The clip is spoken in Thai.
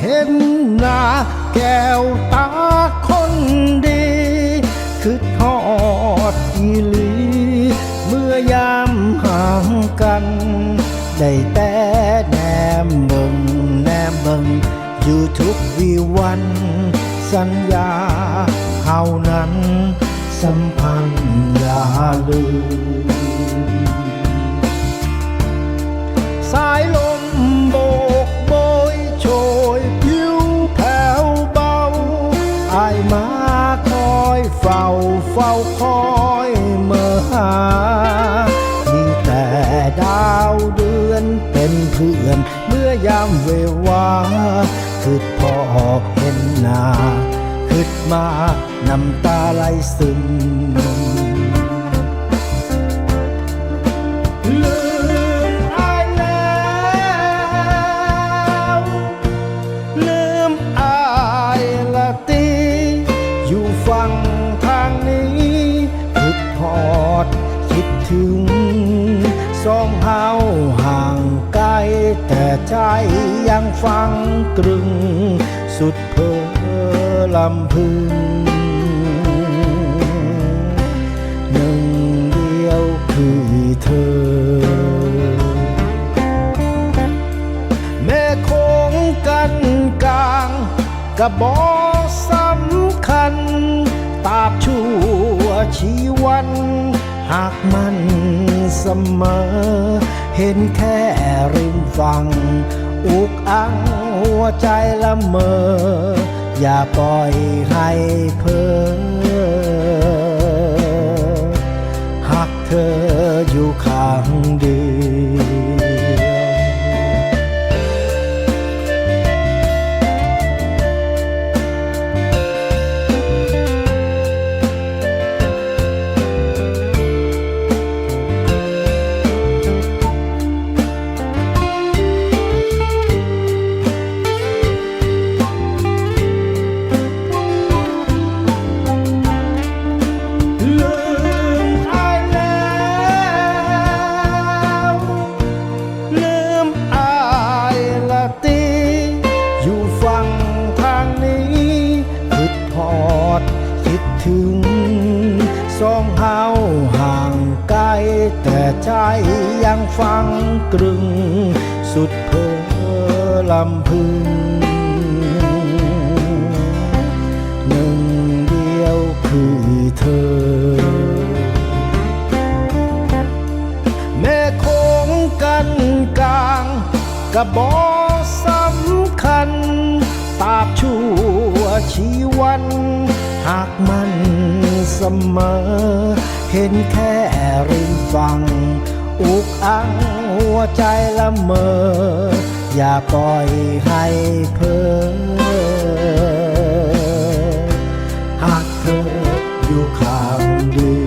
เห็นหน้าแก้วตาคนดีคือทอดอีหลีเมื่อยามห่างกัน ได้แต่แนมเบิงแนมเบิงอยู่ทุกวีวัน สัญญาเฮานั้น สัมพันธ์อย่าลืมสายล พื่อนเมื่อยามเววาคือพอเห็นหนาคือมาน้ำตาไหลซึมลืมอายแล้วลืมอายละตีอยู่ฝั่งทางนี้คิดทอดคิดถึง ใจยังฟังตรึง สุดเพอลำพึงหนึ่งเดียวคือเธอ แม่คงกันกลางกระบอกสำคัญ ตาบชั่วชีวัน หากมันเสมอ เห็นแค่ริมฝั่งอุกอังหัวใจละเมอ อย่าปล่อยให้เพ้อหากเธออยู่ข้างเดียว ถึงสองเฮาห่างไกล แต่ใจยังฟังกรึง สุดเพอลำพึงหนึ่งเดียวคือเธอ แม่คงกันกลางกระบอกสำคัญ ตาบชั่วชีวัน หากมันเสมอ เห็นแค่ริมฝั่ง อุกอังหัวใจละเมอ อย่าปล่อยให้เพ้อหากเธออยู่ข้างเดียว